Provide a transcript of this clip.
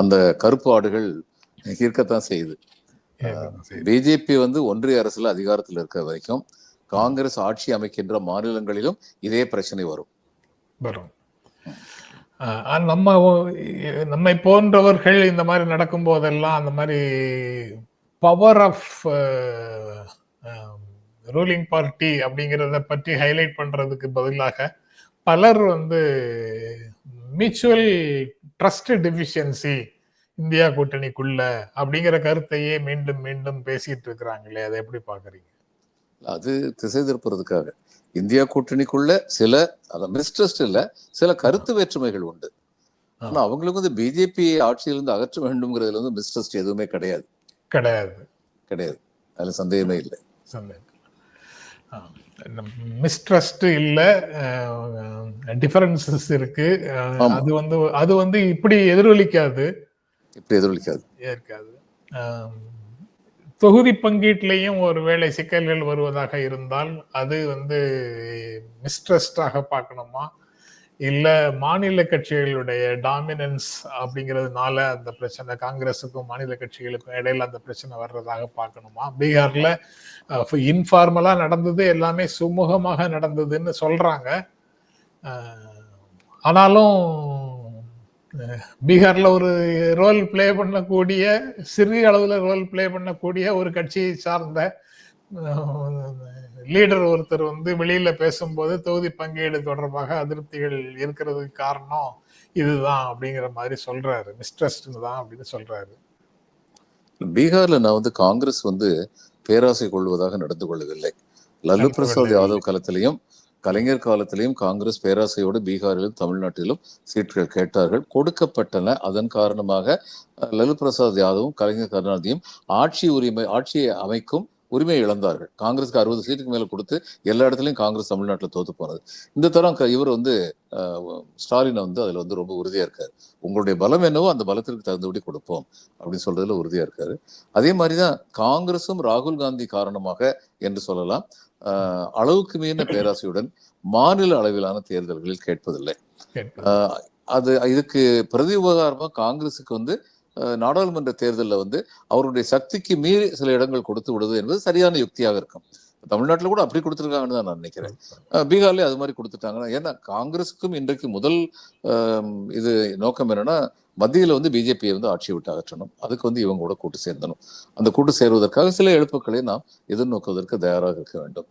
அந்த கருப்பு ஆடுகள் இருக்கத்தான் செய்யுது. பிஜேபி வந்து ஒன்றிய அரசுல அதிகாரத்தில் இருக்கிற வரைக்கும் காங்கிரஸ் ஆட்சி அமைக்கின்ற மாநிலங்களிலும் இதே பிரச்சனை வரும். வரும். நம்ம நம்மை போன்றவர்கள் இந்த மாதிரி நடக்கும் போதெல்லாம் அந்த மாதிரி பவர் ஆஃப் ரூலிங் பார்ட்டி அப்படிங்கிறத பற்றி ஹைலைட் பண்றதுக்கு பதிலாக பலர் வந்து மியூச்சுவல் ட்ரஸ்ட் டிஃபிஷியன்சி இந்தியா கூட்டணிக்குள்ள அப்படிங்கிற கருத்தையே மீண்டும் மீண்டும் பேசிட்டு இருக்கிறாங்களே அதை எப்படி பாக்குறீங்க அது திசை திருப்புறதுக்காக. இந்தியா கூட்டணிக்குள்ள சில மிஸ்ட்ரஸ்ட் இல்ல சில கருத்து வேற்றுமைகள் உண்டு. ஆனா அவங்களுக்கு வந்து பிஜேபி ஆட்சியிலிருந்து அகற்ற வேண்டும்ங்கிறதுல வந்து மிஸ்ட்ரஸ்ட் எதுவுமே கிடையாது. கிடையாது. கிடையாது. அதுல சந்தேகமே இல்லை. மிஸ்ட்ரஸ்ட் இல்ல டிஃபரன்சஸ் இருக்கு. அது வந்து அது வந்து இப்படி எதிரொலிக்காது. இப்படி எதிரொலிக்காது. ஏற்காது. ஆம், தொகுதி பங்கீட்லையும் ஒருவேளை சிக்கல்கள் வருவதாக இருந்தால் அது வந்து மிஸ்ட்ரஸ்டாக பார்க்கணுமா? இல்ல மாநில கட்சிகளுடைய டாமினன்ஸ் அப்படிங்கிறதுனால அந்த பிரச்சனை காங்கிரஸுக்கும் மாநில கட்சிகளுக்கும் இடையில அந்த பிரச்சனை வர்றதாக பார்க்கணுமா? பீகார்ல இன்ஃபார்மலா நடந்தது எல்லாமே சுமூகமாக நடந்ததுன்னு சொல்றாங்க. ஆனாலும் பீகார்ல ஒரு ரோல் ப்ளே பண்ணக்கூடிய சிறிய அளவுல ரோல் ப்ளே பண்ணக்கூடிய ஒரு கட்சியை சார்ந்த லீடர் ஒருத்தர் வந்து வெளியில பேசும்போது தொகுதி பங்கீடு தொடர்பாக அதிருப்திகள் இருக்கிறதுக்கு காரணம் இதுதான் அப்படிங்கிற மாதிரி சொல்றாரு. மிஸ்ட்ரஸ்ட் தான் அப்படின்னு சொல்றாரு. பீகார்ல நான் வந்து காங்கிரஸ் வந்து பேராசை கொள்வதாக நடந்து கொள்ளவில்லை. லல்லு பிரசாத். யாதவ் காலத்திலையும் கலைஞர் காலத்திலையும் காங்கிரஸ் பேராசையோடு பீகாரிலும் தமிழ்நாட்டிலும் சீட்டுகள் கேட்டார்கள். கொடுக்கப்பட்டன. அதன் காரணமாக லலு பிரசாத் யாதவும் கலைஞர் கருணாநிதியும் ஆட்சி உரிமை ஆட்சியை அமைக்கும் உரிமையை இழந்தார்கள். காங்கிரஸ்க்கு அறுபது சீட்டுக்கு மேல கொடுத்து எல்லா இடத்துலயும் காங்கிரஸ் தமிழ்நாட்டில் தோத்து போனது. இந்த தரம் இவர் வந்து ஸ்டாலின் வந்து அதுல வந்து ரொம்ப உறுதியா இருக்காரு. உங்களுடைய பலம் என்னவோ அந்த பலத்திற்கு தகுந்தபடி கொடுப்போம் அப்படின்னு சொல்றதுல உறுதியா இருக்காரு. அதே மாதிரிதான் காங்கிரசும் ராகுல் காந்தி காரணமாக என்று சொல்லலாம் அளவுக்கு மீறின பேராசையுடன் மாநில அளவிலான தேர்தல்களில் கேட்பதில்லை. அது இதுக்கு பிரதி உபகாரமா காங்கிரசுக்கு வந்து நாடாளுமன்ற தேர்தலில் வந்து அவருடைய சக்திக்கு மீறி சில இடங்கள் கொடுத்து விடுவது என்பது சரியான யுக்தியாக இருக்கும். தமிழ்நாட்டில் கூட அப்படி கொடுத்துருக்காங்கன்னு தான் நான் நினைக்கிறேன். பீகார்லயே அது மாதிரி கொடுத்துட்டாங்கன்னா ஏன்னா காங்கிரஸுக்கும் இன்றைக்கு முதல் இது நோக்கம் என்னன்னா மத்தியில வந்து பிஜேபியை வந்து ஆட்சியை விட்டு அகற்றணும். அதுக்கு வந்து இவங்க கூட கூட்டு சேர்ந்தணும். அந்த கூட்டு சேருவதற்காக சில எழுப்புக்களை நாம் எதிர்நோக்குவதற்கு தயாராக இருக்க வேண்டும்.